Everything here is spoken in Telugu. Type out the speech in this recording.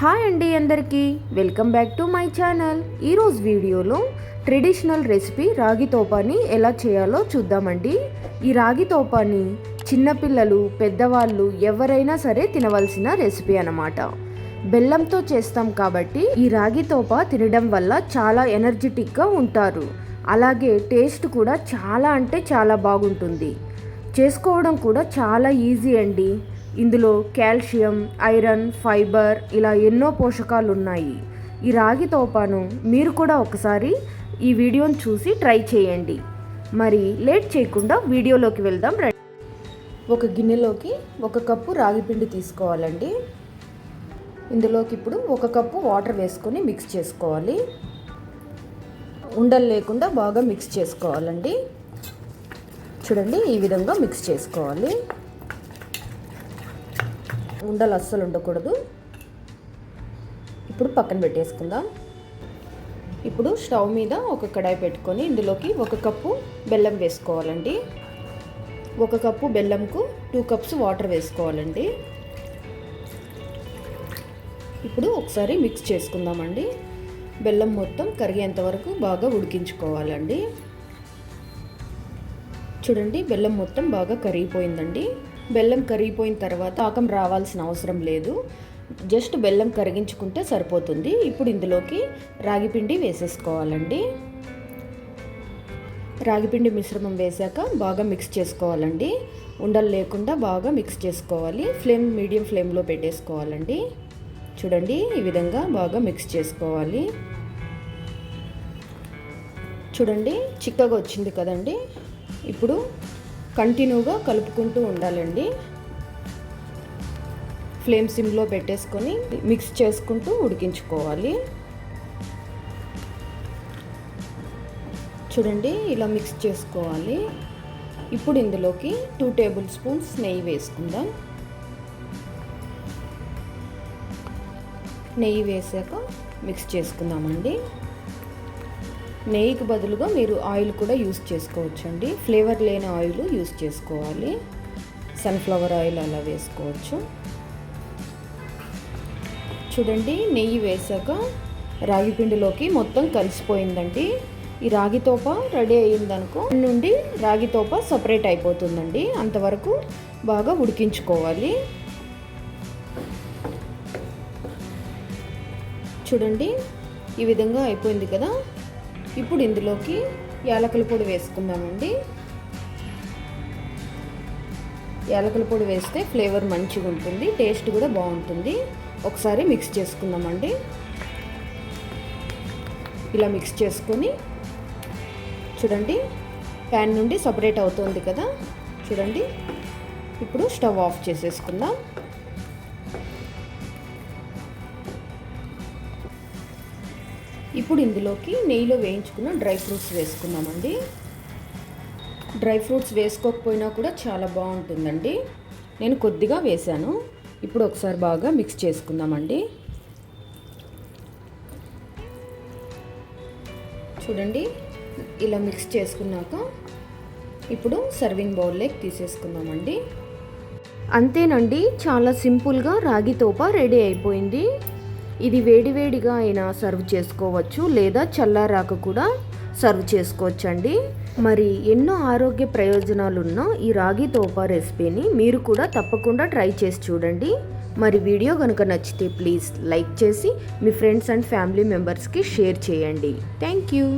హాయ్ అండి అందరికీ. Welcome back to my channel. ఈరోజు వీడియోలో ట్రెడిషనల్ రెసిపీ రాగి తోపాని ఎలా చేయాలో చూద్దామండి. ఈ రాగి తోపాని చిన్నపిల్లలు పెద్దవాళ్ళు ఎవరైనా సరే తినవలసిన రెసిపీ అన్నమాట. బెల్లంతో చేస్తాం కాబట్టి ఈ రాగి తోప తినడం వల్ల చాలా ఎనర్జెటిక్గా ఉంటారు. అలాగే టేస్ట్ కూడా చాలా అంటే చాలా బాగుంటుంది. చేసుకోవడం కూడా చాలా ఈజీ అండి. ఇందులో కాల్షియం ఐరన్ ఫైబర్ ఇలా ఎన్నో పోషకాలు ఉన్నాయి ఈ రాగి తోపాను మీరు కూడా ఒకసారి ఈ వీడియోని చూసి ట్రై చేయండి. మరి లేట్ చేయకుండా వీడియోలోకి వెళ్దాం. రండి ఒక గిన్నెలోకి ఒక కప్పు రాగి పిండి తీసుకోవాలండి. ఇందులోకి ఇప్పుడు ఒక కప్పు వాటర్ వేసుకొని మిక్స్ చేసుకోవాలి. ఉండలు లేకుండా బాగా మిక్స్ చేసుకోవాలండి. చూడండి ఈ విధంగా మిక్స్ చేసుకోవాలి. ఉండలు అస్సలు ఉండకూడదు. ఇప్పుడు పక్కన పెట్టేసుకుందాం. ఇప్పుడు స్టవ్ మీద ఒక కడాయి పెట్టుకొని ఇందులోకి ఒక కప్పు బెల్లం వేసుకోవాలండి. ఒక కప్పు బెల్లంకు టూ కప్స్ వాటర్ వేసుకోవాలండి. ఇప్పుడు ఒకసారి మిక్స్ చేసుకుందామండి. బెల్లం మొత్తం కరిగేంత వరకు బాగా ఉడికించుకోవాలండి. చూడండి బెల్లం మొత్తం బాగా కరిగిపోయిందండి. బెల్లం కరిగిపోయిన తర్వాత పాకం రావాల్సిన అవసరం లేదు. జస్ట్ బెల్లం కరిగించుకుంటే సరిపోతుంది. ఇప్పుడు ఇందులోకి రాగిపిండి వేసేసుకోవాలండి. రాగిపిండి మిశ్రమం వేశాక బాగా మిక్స్ చేసుకోవాలండి. ఉండలు లేకుండా బాగా మిక్స్ చేసుకోవాలి. ఫ్లేమ్ మీడియం ఫ్లేమ్లో పెట్టేసుకోవాలండి. చూడండి ఈ విధంగా బాగా మిక్స్ చేసుకోవాలి. చూడండి చిక్కగా వచ్చింది కదండి. ఇప్పుడు కంటిన్యూగా కలుపుకుంటూ ఉండాలండి. ఫ్లేమ్ సిమ్లో పెట్టేసుకొని మిక్స్ చేసుకుంటూ ఉడికించుకోవాలి. చూడండి ఇలా మిక్స్ చేసుకోవాలి. ఇప్పుడు ఇందులోకి టూ టేబుల్ స్పూన్స్ నెయ్యి వేసుకుందాం. నెయ్యి వేసాక మిక్స్ చేసుకుందామండి. నెయ్యికి బదులుగా మీరు ఆయిల్ కూడా యూస్ చేసుకోవచ్చండి. ఫ్లేవర్ లేని ఆయిల్ యూస్ చేసుకోవాలి. సన్ఫ్లవర్ ఆయిల్ అలా వేసుకోవచ్చు. చూడండి నెయ్యి వేసాక రాగి పిండిలోకి మొత్తం కలిసిపోయిందండి. ఈ రాగి తోప రెడీ అయ్యిందనుకో నుండి రాగి తోప సపరేట్ అయిపోతుందండి. అంతవరకు బాగా ఉడికించుకోవాలి. చూడండి ఈ విధంగా అయిపోయింది కదా. ఇప్పుడు ఇందులోకి యాలకుల పొడి వేసుకుందామండి. యాలకుల పొడి వేస్తే ఫ్లేవర్ మంచిగా ఉంటుంది టేస్ట్ కూడా బాగుంటుంది. ఒకసారి మిక్స్ చేసుకుందామండి. ఇలా మిక్స్ చేసుకొని చూడండి ప్యాన్ నుండి సపరేట్ అవుతుంది కదా. చూడండి ఇప్పుడు స్టవ్ ఆఫ్ చేసేసుకుందాం. ఇప్పుడు ఇందులోకి నెయ్యిలో వేయించుకున్న డ్రై ఫ్రూట్స్ వేసుకుందామండి. డ్రై ఫ్రూట్స్ వేసుకోకపోయినా కూడా చాలా బాగుంటుందండి. నేను కొద్దిగా వేశాను. ఇప్పుడు ఒకసారి బాగా మిక్స్ చేసుకుందామండి. చూడండి ఇలా మిక్స్ చేసుకున్నాక ఇప్పుడు సర్వింగ్ బౌల్లోకి తీసేసుకుందామండి. అంతేనండి చాలా సింపుల్గా రాగి తోప రెడీ అయిపోయింది. ఇది వేడివేడిగా అయినా సర్వ్ చేసుకోవచ్చు లేదా చల్లారాక కూడా సర్వ్ చేసుకోవచ్చండి. మరి ఎన్నో ఆరోగ్య ప్రయోజనాలున్న ఈ రాగి తోపా రెసిపీని మీరు కూడా తప్పకుండా ట్రై చేసి చూడండి. మరి వీడియో కనుక నచ్చితే ప్లీజ్ లైక్ చేసి మీ ఫ్రెండ్స్ అండ్ ఫ్యామిలీ మెంబర్స్కి షేర్ చేయండి. Thank you